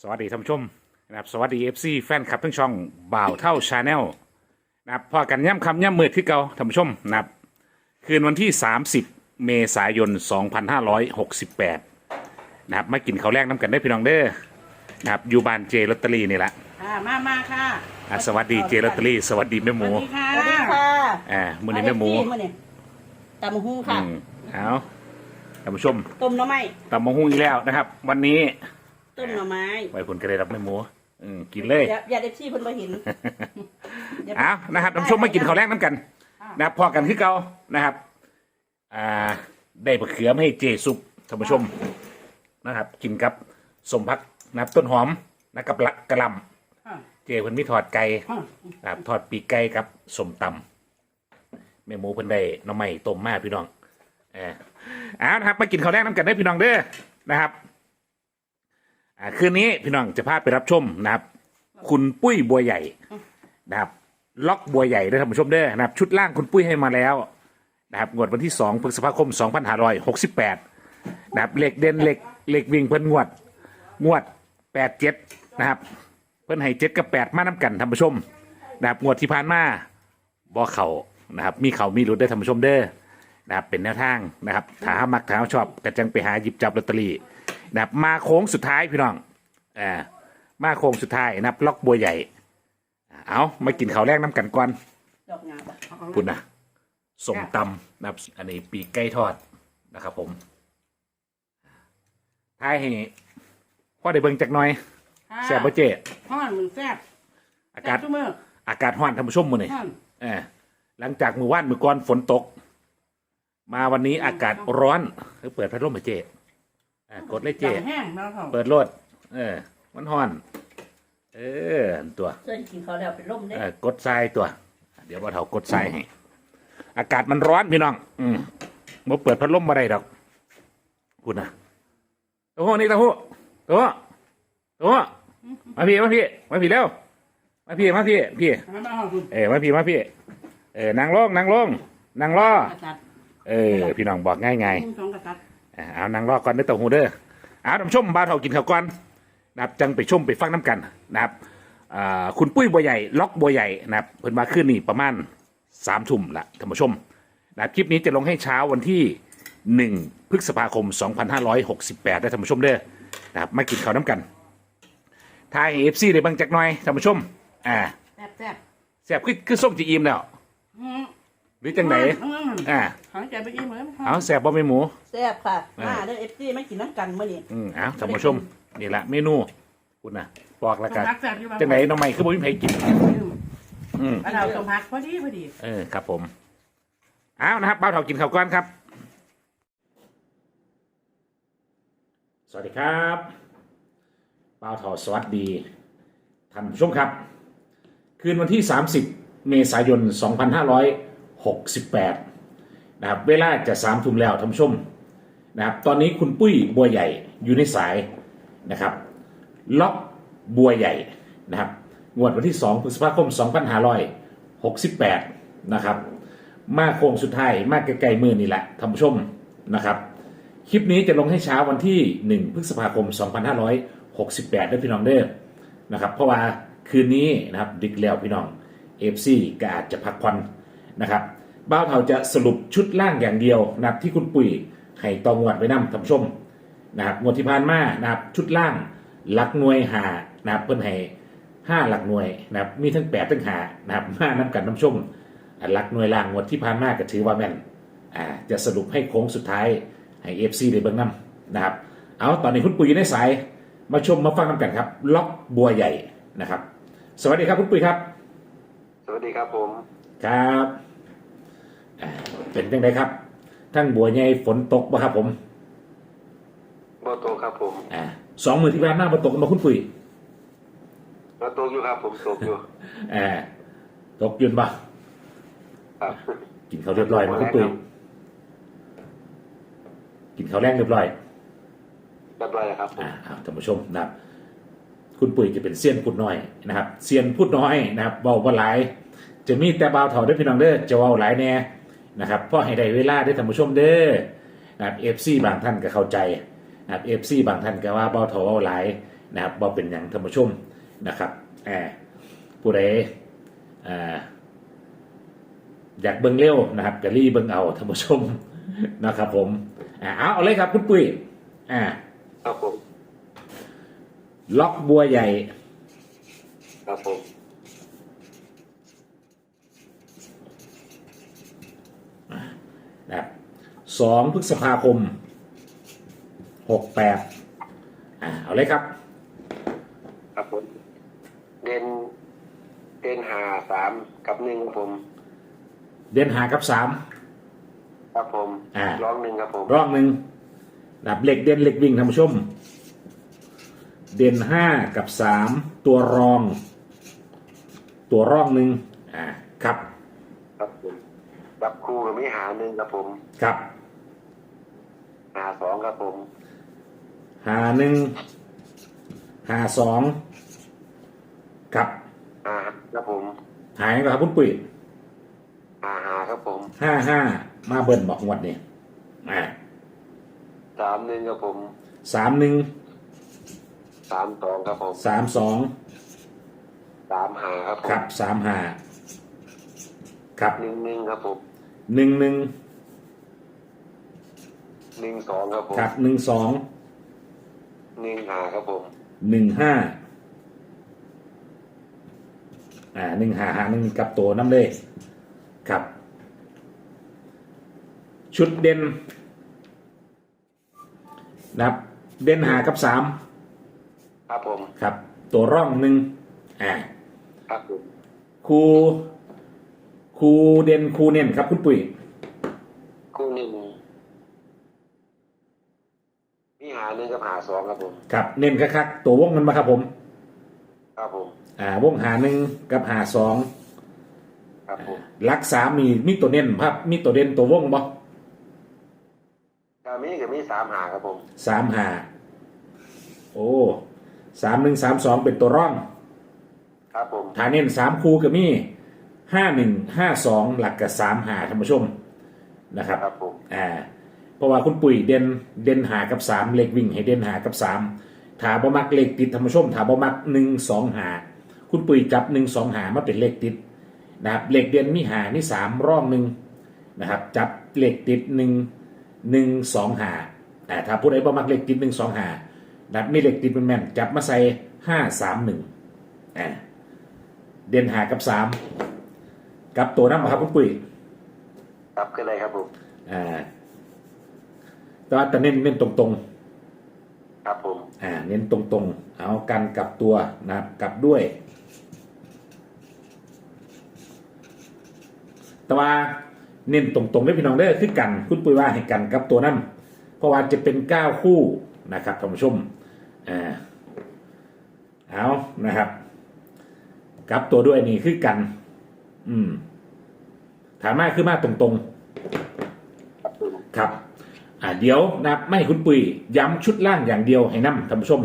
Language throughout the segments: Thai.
สวัสดีท่านผู้ชมนะครับสวัสดีเอฟซีแฟนคลับทั้งช่องบ่าวเท่าชาแนลนะครับพอกันย่ำคำย่ำมืดที่เก่าท่านผู้ชมนะครับคืนวันที่ 30 เมษายน 2568นะครับมากินข้าวแรกน้ำกันได้พี่น้องเด้อนะครับอยู่บ้านเจลอตเตอรี่นี่แหละค่ะมามาค่ะอะสวัสดีเจลอตเตอรี่สวัสดีแม่หสมูวัสดีค่ะสวัสดีค่ะอ่ามือนี้แม่หมูเอา FC อนี้ตำบักหุ้งอืค่ะมเอาท่านผู้ชมต้มหน่อไม้ตำมะฮุ่งอีกแล้วนะครับ วันนี้ ต้มหน่อไม้ไว้ผลกระเด็รับแม่หมูอืมกินเลยอย่าอย่าเด็เพิ่นบ่เห็นอย่าเอานะครับท่านผู้ชมมากินข้าวแรกน้ำกัน นะครับพอกันคือเก่านะครับ อ่า ได้บะเขือมาให้เจซุปท่านผู้ชมนะครับ กินกับสมพักนะครับต้นหอมนะครับละกระหลค่ะำเจเพิ่นมีทอดไก่ค่ะนะครับทอดปีกไก่กับสมตำแม่หมูเพิ่นได้หน้ำใหม่ต้มมาพี่น้องเออเอานะครับมากินข้าวแรกน้ำกันได้อพี่น้องเด้อนะครับ อ่าคืนนี้พี่น้องจะพาไปรับชมนะครับ คุณปุ้ยบัวใหญ่นะครับ ล็อกบัวใหญ่ด้วยท่านผู้ชมเด้อนะครับ ชุดล่างคุณปุ้ยให้มาแล้วนะครับงวดวันที่2พฤษภาคม2568นะครับเหล็กเด่นเหล็กเหล็กวิ่งเพิ่นงวด งวด87นะครับ เพิ่นให้เจ็ดกับแปดมาน้ำกันท่านผู้ชมนะครับงวดที่ผ่านมาบ่เข่านะครับ มีเข่ามีหลุดได้ท่านผู้ชมเด้อนะครับเป็นแนวทางนะครับถ้าหามักถ้าหาชอบก็จังไปหาหยิบจับลอตเตอรี่ นะครับมาโค้งสุดท้ายพี่น้องอ่ามาโค้งสุดท้ายนะครับล็อกบัวใหญ่ เอามากินข้าวแรกน้ำกันก่อนดอกงาบ่คุณนะสมตำนะครับ อันนี้ปีกไก่ทอดนะครับ ผมท้ายให้พ่อได้เบิ่งจักหน่อยแซ่บบ่เจ๊ห้อนมึงแซ่บอากาศแซ่บทุกมื้ออากาศร้อนท่านผู้ชมมื้อนี้ห้อนเออหลังจากมือว่านมือก่อนฝนตก มาวันนี้อากาศร้อนเออเปิดพัดลมมาเจ๊อะ กดเลยเจ๊จังแห้งแล้วค่ะเปิดรถเออ มันร้อน เออตัวส่วนกินข้าวแล้วเป็นลมเด้เออกดทรายตัว เดี๋ยวบ่าเถากดทรายให้ อากาศมันร้อนพี่น้อง อืมบ่เปิดพัดลมมาได้ดอกพูดนะโอ้โหนี่ตะหูโอ้โหโอ้โหมาพี่มาพี่มาพี่เร็วมาพี่มาพี่พี่ มามาห้องคุณเออมาพี่มาพี่ เออนั่งลงนั่งลงนั่งรอกระตัดเออ พี่น้องบอกง่ายง่ายหุ้งสองกระตัดๆ อ่าเอานั่งรอก่อนเด้อเต่าหูเด้อเอาท่านผู้ชมบ้านเรากินข้าวก่อนนะครับจังไปชมไปฟังน้ำกันนะครับอ่าคุณปุ้ยบัวใหญ่ล็อกบัวใหญ่นะครับเพิ่นมาขึ้นนี่ประมาณสามทุ่มละท่านผู้ชมนะครับคลิปนี้จะลงให้เช้าวันที่หนึ่งพฤษภาคม 2568ได้ท่านผู้ชมเด้อนะครับมากินข้าวน้ำกันทายเอฟซีได้บางจักหน่อยท่านผู้ชมอ่าแซ่บแซ่บแซ่บคือคือส้มจีอิมแล้วอืม หรือจังไหนอืมอ่าหายใจไปอีกเหมือนเอาแซ่บบ่แม่หมู แซ่บค่ะอ่าม มาเด้อ FC มากินน้ำกันมื้อนี้อืมเอาท่านผู้ชมนี่แหละเมนูคุณนะบอกแล้วต้กัมนพักแซ่บอยู่บ้างจังไหนน้องใหม่คือบ่มีใครกิน อืมอันเราต้มพักพอดีพอดี เออครับผมเอานะครับเบ้าเถากินข้าวก้อนครับ สวัสดีครับเบ้าเถาสวัสดีท่านผู้ชมครับ คืนวันที่ 30 เมษายน 2568 68นะครับเวลาจะสามทุ่มแล้วท่านผู้ชมนะครับตอนนี้คุณปุ้ยบัวใหญ่อยู่ในสายนะครับล็อกบัวใหญ่นะครับงวดวันที่ 2 พฤษภาคม 2568 นะครับ มาโค้งสุดท้าย มาไกลๆมือนี่แหละท่านผู้ชมนะครับ คลิปนี้จะลงให้เช้าวันที่ 1 พฤษภาคม 2568ด้วยพี่น้องเด้อนะครับ เพราะว่าคืนนี้นะครับดึกแล้วพี่น้องเอฟซีก็อาจจะพักผ่อนนะครับ บ้าวเทาจะสรุปชุดล่างอย่างเดียวนะครับที่คุณปุ๋ยให้ตองวดไว้นำท่านผู้ชมนะครับงวดที่ผ่านมานะครับชุดล่างหลักหน่วยหานะครับเพิ่นให้ห้าหลักหน่วยนะครับมีทั้งแปดทั้งหานะครับมานํกันท่านผู้ชมอะหลักหน่วยล่างงวดที่ผ่านมาก็ถือว่าแม่นอ่าจะสรุปให้โค้งสุดท้ายให้เอฟซีได้เบิ่งนํนะครับ เอาตอนนี้คุณปุ๋ยอยู่ในสายมาชมมาฟังนำกันครับ ล็อกบัวใหญ่นะครับ สวัสดีครับคุณปุ๋ยครับ สวัสดีครับผมครับอ่า เป็นยังไงครับ ทั้งบัวใหญ่ฝนตกบ่ครับ ผมบอโตครับผมอ่าสองมือที่ผ่านมาบ่ตกมาคุณปุ๋ยบอโตอยู่ครับผมตกอยู่อ่าตกยืนบ่ครับกินข้าวเรียบร้อยมาคุณปุ๋ยกินข้าวแรงเรียบร้อยเรียบร้อยแล้วครับผมอ่าเอาท่านผู้ชมนะครับ คุณปุ๋ยจะเป็นเซียนพูดน้อยนะครับเซียนพูดน้อยนะครับเบาบ่หลาย จะมีแต่เบาเถาได้อพี่น้องเด้อจะเบาหลายแน่ นะครับเพราะให้ได้เวลาได้อท่านผู้ชมเด้อนะครับเอฟซีบางท่านก็เข้าใจนะครับเอฟซีบางท่านก็ว่าเบาเถาเบาหลายนะครับบ่เป็นอย่างท่านผู้ชมนะครับแอบผู้ใดอ่าอยากเบิ่งเร็วนะครับก็รีบเบิ่งเอาท่านผู้ชมนะครับ ผมอ่าเอาเอาเลยครับคุณปุ้ยอ่าครับผมล็อกบัวใหญ่ ครับผม นะครับ สองพฤษภาคมหกแปดอ่าเอาเลยครับ ครับผมเด่นเด่นหาสามกับหนึ่งครับผม เด่นหากับสาม ครับผมอ่า ร้องหนึ่งครับผม รอบหนึ่งดับเหล็กเด่นเหล็กวิ่งท่านผู้ชม เด่นห้ากับสามตัวรอง ตัวร่องหนึ่งอ่าครับ ครับผมรับครูกับมิหาหนึ่งครับผม ครับ หาสองครับผมหาหนึ่งหาสองครับหาครับผมหายก็ครับคุณปุ๋ยหาหาครับผมห้าห้ามาเบิ่นบอกงวดนี่อ่าสามหนึ่งครับผมสามหนึ่งสามสองครับผมสามสองสามหาครับผมครับสามห้าครับหนึ่งหนึ่งครับผมหนึ่งหนึ่ง หนึ่งสองครับผมครับหนึ่งสองหนึ่งหาครับผมหนึ่งห้าอ่าหนึ่งหาหาหนึ่งกับตัวน้ำเลยครับ ชุดเด่นนะครับ เด่นหากับสามครับผมครับ ตัวร่องหนึ่งอ่าครับผมครูครูเด่นครูเน่นครับคุณปุ๋ยคู่หนึ่งมิหาหนึ่งกับหา สองครับผม ครับเน้นคักๆตัววงมันมาครับผม ครับผม อ่าวงหาหนึ่งกับหาสองครับผมลักสามมีมีตัวเน้นครับ มีตัวเด่นตัววงบ่กามีกับมีสามหาครับผมสามหาโอ้สามหนึ่งสามสองเป็นตัวร่องครับผมฐานเน้นสามคูกับมีห้าหนึ่งห้าสองหลักกับสามหาท่านผู้ชมนะครับครับผมอ่า เพราะว่าคุณปุ๋ยเด่นเด่นหากับสามเลขวิ่งให้เด่นหากับสามถาบ่มักเลขติดท่านผู้ชมถาบ่มักหนึ่งสองหาคุณปุ๋ยจับหนึ่งสองหามาเป็นเลขติดนะครับเลขเด่นมีหานี่สามร่องหนึ่งนะครับจับเลขติดหนึ่งหนึ่งสองหาแต่ถ้าผู้ใดบ่มักเลขติดหนึ่งสองหานะครับมีเลขติดเป็นแม่นๆจับมาใส่ห้าสามหนึ่งอ่าเด่นหากับสามกับตัวนั้นมาครับคุณปุ๋ยครับขึ้นเลยครับผมอ่า แต่ว่าแต่เน้นเน้นตรงครับผมๆอ่า เน้นตรงๆ เอากันกลับตัวนะครับกลับด้วย แต่ว่าเน้นตรงๆได้พี่น้องได้อคือกัน คุณปุ้ยว่าให้กันกับตัวนั้นเพราะว่าจะเป็นเก้าคู่นะครับท่านผู้ชมอ่าเอานะครับกลับตัวด้วยนี่คือกัน อืม ถามมาคือมาตรงๆ ครับผมครับ อ่าเดี๋ยวนะครับไม่ให้คุณปุ๋ยย้ำชุดล่างอย่างเดียวให้นำท่านผู้ชม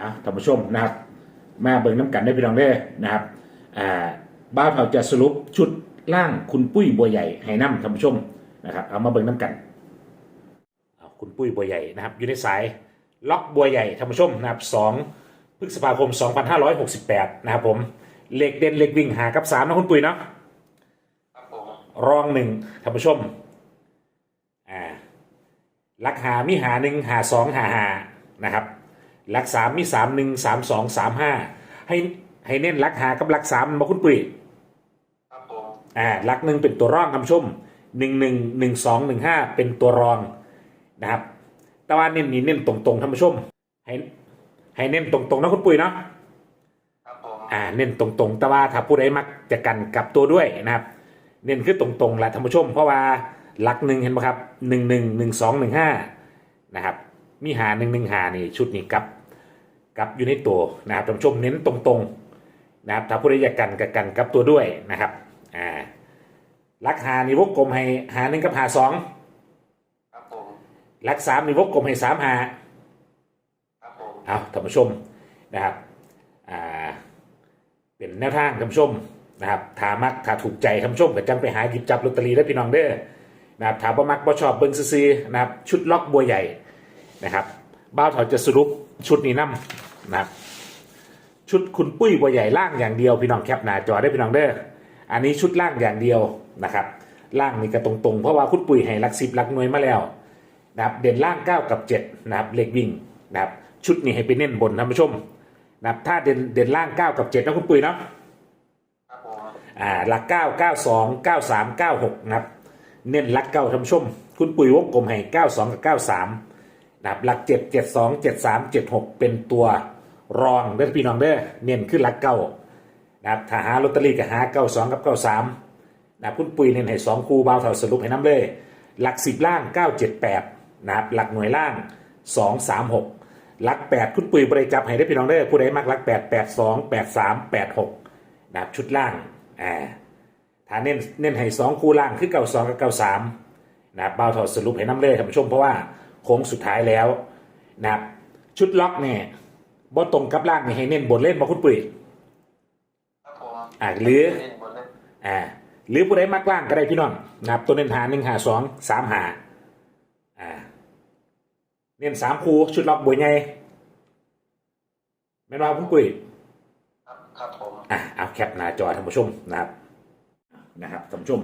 อะท่านผู้ชมนะครับ มาเบิ่งน้ำกันได้พี่น้องได้อนะครับอ่าบ้าวเราจะสรุปชุดล่างคุณปุ้ยบัวใหญ่ให้นำท่านผู้ชมนะครับ เอามาเบิ่งน้ำกันเอาคุณปุ้ยบัวใหญ่นะครับ อยู่ในสายล็อกบัวใหญ่ท่านผู้ชมนะครับสองพฤษภาคม 2568 นะครับผมเลขเด่นเลขวิ่งหากับสามนะคุณปุ้ยเนาะครับผมรองหนึ่งท่านผู้ชมอ่า ลักหามีหาหนึ่งหาสองหาหานะครับลักสามมีสามหนึ่งสามสองสามห้าให้ให้เน้นลักหากับลักสามมาคุณปุ๋ยครับผมอ่าลักหนึ่งเป็นตัวรองท่านผู้ชมหนึ่งหนึ่งหนึ่งสองหนึ่งห้าเป็นตัวรองนะครับ แต่ว่าเน้นนี่เน้นตรงๆท่านผู้ชมให้ให้เน้นตรงๆนะคุณปุ๋ยเนาะครับผมอ่าเน้นตรงๆ แต่ว่าถ้าผู้ใดมักจะกันกลับตัวด้วยนะครับ เน้นคือตรงๆแหละท่านผู้ชม เพราะว่าห ลักหนึ่งเห็นไหมครับหนึ่งหนึ่งหนึ่งสองหนึ่งห้านะครับ มีหาหนึ่งหนึ่งหานี่ชุดนี้กลับกลับอยู่ในตัวนะครับท่านผู้ชมเน้นตรงๆนะครับถ้าผู้ใดอยากกันกับกันกลับตัวด้วยนะครับอ่าหลักหานี่วกกลมให้หาหนึ่งกับหาสองครับผมหลักสามนี่วกกลมให้สามหาครับผมเอาท่านผู้ชมนะครับอ่าเป็นแนวทางท่านผู้ชมนะครับถ้ามักถ้าถูกใจท่านผู้ชมก็จังไปหาหยิบจับลอตเตอรี่ได้พี่น้องเด้อ นะครับถ้าบ่มักบ่ชอบเบิ่งซื่อๆนะครับ ชุดล็อกบัวใหญ่นะครับบ้าวเถาจะสรุปชุดนี้นํนะครับชุดคุณปุ้ยบัวใหญ่ล่างอย่างเดียวพี่น้องแคปหน้าจอได้พี่น้องเด้ออันนี้ชุดล่างอย่างเดียวนะครับล่างนี่ก็ตรงๆ เพราะว่าคุณปุ้ยให้หลักสิบหลักหน่วยมาแล้วนะครับเด่นล่าง 9 กับ7นะครับเลขวิ่งนะครับชุดนี้ให้ไปเน้นบนท่านผู้ชมนะครับถ้าเด่นเด่นล่าง 9 กับ7นะคุณปุ้ยเนาะครับผมอ่าหลัก 9 9 2 9 3 9 6นะครับ เน้นหลักเก้าท่านชม คุณปุ้ยวงกลมให้92กับ93นะครับหลัก7 72 73 76เป็นตัวรองเด้อพี่น้องเด้อเน้นขึ้นหลักเก้านะครับถ้าหาลอตเตอรี่ก็หา92กับ93นะครับคุณปุ้ยเน้นให้2คู่เบาเท่าสรุปให้น้ำเลยหลัก10ล่าง978นะครับหลักหน่วยล่าง236หลัก8คุณปุ้ยบริจับให้ได้พี่น้องเด้อผู้ใดมักหลัก8 82 83 86นะครับชุดล่างอ่า ถ้าเน้นเน้นให้สองคู่ล่างคือเก้าสองกับเก้าสามนะครับเบาถอดสรุปให้น้ำเลยท่านผู้ชมเพราะว่าโค้งสุดท้ายแล้วนะครับชุดล็อกเนี่ยบ่ตรงกับล่างนี่ให้เน้นบนเล่นบ่คุณปุ๋ยครับผมอ่าหรือเล่นบนเล่นอ่าหรือผู้ใดมักล่างก็ได้พี่น้องนะครับตัวเน้นหาหนึ่งหาสองสามหาอ่าเน้นสามคู่ชุดล็อกบวยไงแม่นว่าคุณปุ๋ยครับครับผมอะเอาแคปหน้าจอท่านผู้ชมนะครับ นะครับท่านผู้ชม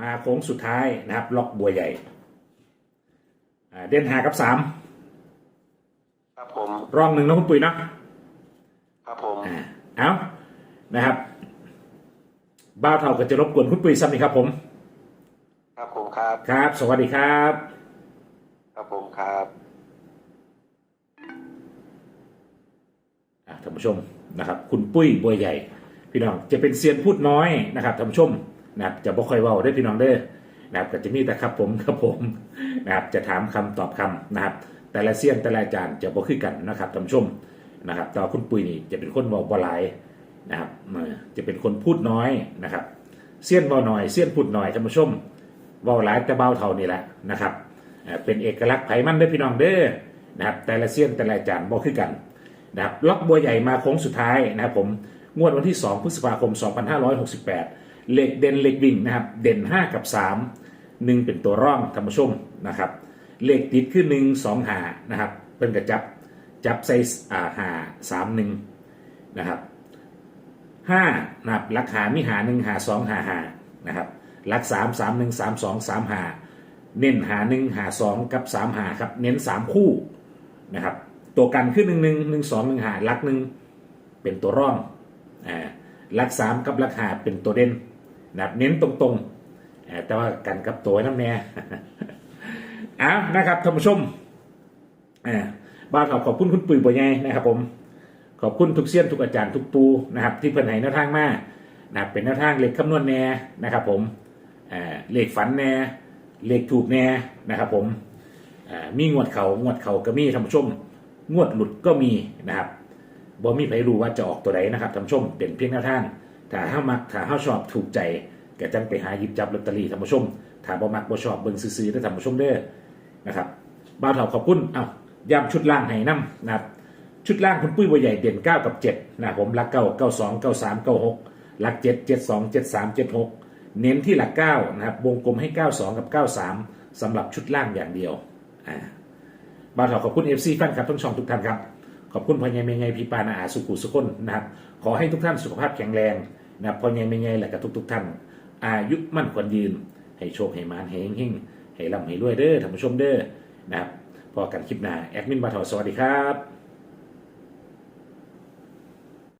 มาโค้งสุดท้ายนะครับล็อกบัวใหญ่อ่าเด่นหากับสามครับผมร่องหนึ่งนะคุณปุ๋ยเนาะครับผมอ่าเอานะครับบ้าวเท่าก็จะรบกวนคุณปุ๋ยซ้ำนี่ครับผม ครับผมครับ ครับ สวัสดีครับ ครับผมครับอะท่านผู้ชมนะครับ คุณปุ้ยบัวใหญ่ พี่น้องจะเป็นเซียนพูดน้อยนะครับท่านผู้ชมนะครับจะบ่ค่อยเว้าได้พี่น้องเด้อนะครับก็จะมีแต่ครับผมครับผมนะครับจะถามคำตอบคำนะครับ แต่ละเซียนแต่ละอาจารย์จะบ่คือกันนะครับท่านผู้ชมนะครับต่ว่าคุณปุ้ยนี่จะเป็นคนเว้าบ่หลายนะครับจะเป็นคนพูดน้อยนะครับเซียนเว้าน้อยเซียนพูดน้อยท่านผู้ชมเว้าหลายแต่เบาเท่านี่แหละนะครับเป็นเอกลักษณ์ไผมันเด้อพี่น้องเด้อนะครับแต่ละเซียนแต่ละอาจารย์บ่คือกันนะครับล็อกบัวใหญ่มาโค้งสุดท้ายนะครับผม งวดวันที่ 2 พฤษภาคม 2568 เหล็กเด่นเหล็กวิ่งนะครับ เด่น 5 กับ 3 1 เป็นตัวร่องธรรมชมนะครับ เหล็กติดคือ 1 2 หานะครับ เป็นกระจับ จับไซส์อ่าหา3 1นะครับ5นะครับลักหามิหา1หา2หาหานะครับลัก3 3 1 3 2 3หาเน้นหา1หา2กับ3หาครับ เน้น3คู่นะครับ ตัวกันขึ้นหนึ่งหนึ่งหนึ่งสองหนึ่งหาลักหนึ่งเป็นตัวร่อง อ่าลักสามกับลักหาเป็นตัวเด่นนะครับเน้นตรงๆ แต่ว่ากันกับตัวน้ำแน่เอานะครับท่านผู้ชมบ้านขอบขอบคุณคุณปุ๋ยบัวใหญ่นะครับผม ขอบคุณทุกเสี้ยนทุกอาจารย์ทุกปูนะครับ ที่เพิ่นให้แนวทางมานะครับเป็นแนวทางเลขคำนวณแน่นะครับผมเลขฝันแน่เลขถูกแน่นะครับผมมีงวดเขางวดเขาก็มีท่านผู้ชม งวดหลุดก็มีนะครับ บ่มีใครรู้ว่าจะออกตัวใดนะครับท่านผู้ชมเป็นเพียงแนวทางถ้าห้ามักถ้าห้าชอบถูกใจก็จังไปหาหยิบจับลอตเตอรี่ท่านผู้ชมถ้าบ่มักบ่ชอบเบิ่งซื้อๆได้ท่านผู้ชมเด้อนะครับบ่าวเฒ่าขอบคุณเอ้าย้ำชุดล่างให้นํนะครับชุดล่างคุณปุ้ยบัวใหญ่เด่น 9 กับ 7 นะผมหลัก 9 92 93 96หลัก 7 72 73 76 เน้นที่หลัก 9 นะครับ วงกลมให้ 92 กับ 93สำหรับชุดล่างอย่างเดียวอ่าบาวเถาขอบคุณ FC แฟนคลับทั้งช่องทุกท่านครับ ขอบคุณพ่อใหญ่เมย์ไงพี่ปานาอาสุขุสุคนนะครับ ขอให้ทุกท่านสุขภาพแข็งแรงนะครับพ่อใหญ่เมย์ไงและกับทุกๆท่าน อายุมั่นควรยืน ให้โชคให้มานให้เฮงให้ร่ำให้รวยเด้อท่านผู้ชมเด้อนะครับพอกันคลิปหน้าแอดมินบาวเถาสวัสดีครับ